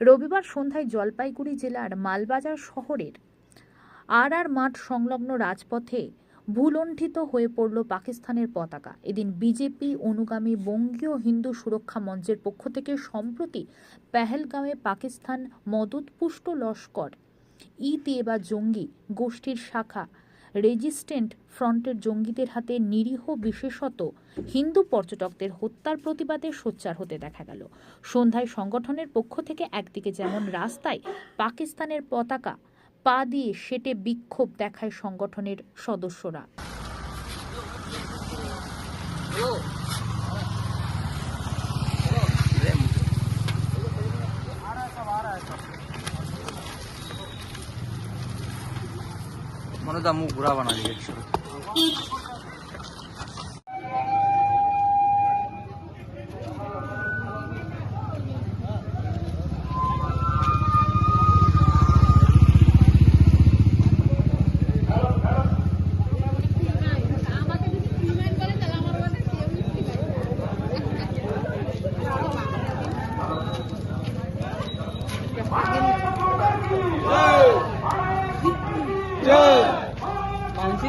রবিবার সন্ধ্যায় জলপাইগুড়ি জেলার মালবাজার শহরের আর আর মাঠ সংলগ্ন রাজপথে ভুলণ্ঠিত হয়ে পড়ল পাকিস্তানের পতাকা। এদিন বিজেপি অনুগামী বঙ্গীয় হিন্দু সুরক্ষা মঞ্চের পক্ষ থেকে সম্প্রতি পেহেলগাঁওয়ে পাকিস্তান মদতপুষ্ট লস্কর ই বা জঙ্গি গোষ্ঠীর শাখা রেজিস্ট্যান্ট ফ্রন্টের জঙ্গিদের হাতে নিরীহ বিশেষত হিন্দু পর্যটকদের হত্যার প্রতিবাদে সোচ্চার হতে দেখা গেল। সন্ধ্যায় সংগঠনের পক্ষ থেকে একদিকে যেমন রাস্তায় পাকিস্তানের পতাকা, পা দিয়ে সেটে বিক্ষোভ দেখায় সংগঠনের সদস্যরা। Mano, dá mu grava na liga. Thank you.